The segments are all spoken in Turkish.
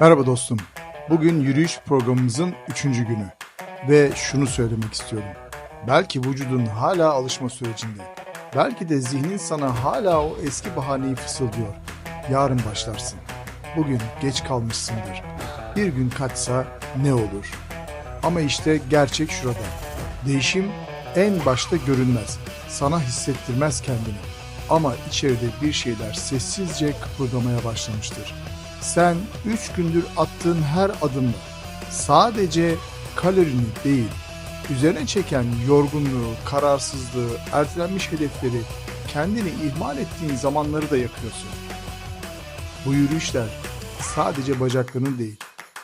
Merhaba dostum. Bugün yürüyüş programımızın üçüncü günü. Ve şunu söylemek istiyorum. Belki vücudun hala alışma sürecinde. Belki de zihnin sana hala o eski bahaneyi fısıldıyor. Yarın başlarsın. Bugün geç kalmışsındır. Bir gün kaçsa ne olur? Ama işte gerçek şurada. Değişim en başta görünmez. Sana hissettirmez kendini. Ama içeride bir şeyler sessizce kıpırdamaya başlamıştır. Sen üç gündür attığın her adımla sadece kalorini değil, üzerine çeken yorgunluğu, kararsızlığı, ertelenmiş hedefleri, kendini ihmal ettiğin zamanları da yakıyorsun. Bu yürüyüşler sadece bacaklarını değil,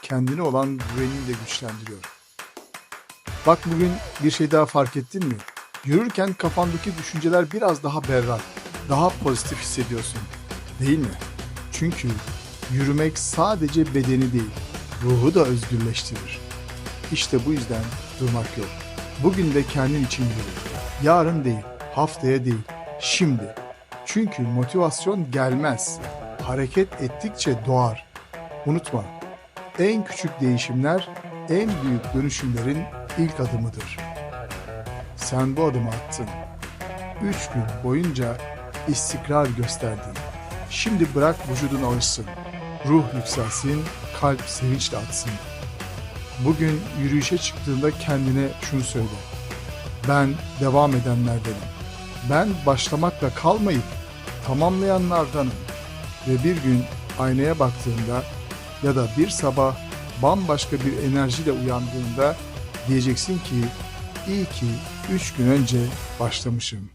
kendine olan güvenini de güçlendiriyor. Bak bugün bir şey daha fark ettin mi? Yürürken kafandaki düşünceler biraz daha berrak, daha pozitif hissediyorsun. Değil mi? Çünkü yürümek sadece bedeni değil, ruhu da özgürleştirir. İşte bu yüzden durmak yok. Bugün de kendin için yürü. Yarın değil, haftaya değil, şimdi. Çünkü motivasyon gelmez. Hareket ettikçe doğar. Unutma, en küçük değişimler en büyük dönüşümlerin ilk adımıdır. Sen bu adımı attın. Üç gün boyunca istikrar gösterdin. Şimdi bırak vücudun alışsın. Ruh yükselsin, kalp sevinçle atsın. Bugün yürüyüşe çıktığında kendine şunu söyle. Ben devam edenlerdenim. Ben başlamakla kalmayıp tamamlayanlardanım. Ve bir gün aynaya baktığında ya da bir sabah bambaşka bir enerjiyle uyandığında diyeceksin ki iyi ki üç gün önce başlamışım.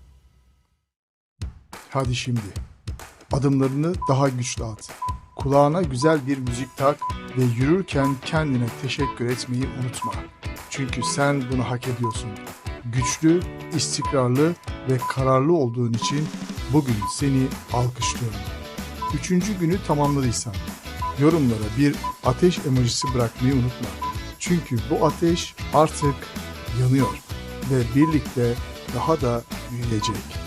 Hadi şimdi adımlarını daha güçlü at. Kulağına güzel bir müzik tak ve yürürken kendine teşekkür etmeyi unutma. Çünkü sen bunu hak ediyorsun. Güçlü, istikrarlı ve kararlı olduğun için bugün seni alkışlıyorum. Üçüncü günü tamamladıysan yorumlara bir ateş emojisi bırakmayı unutma. Çünkü bu ateş artık yanıyor ve birlikte daha da büyüyecek.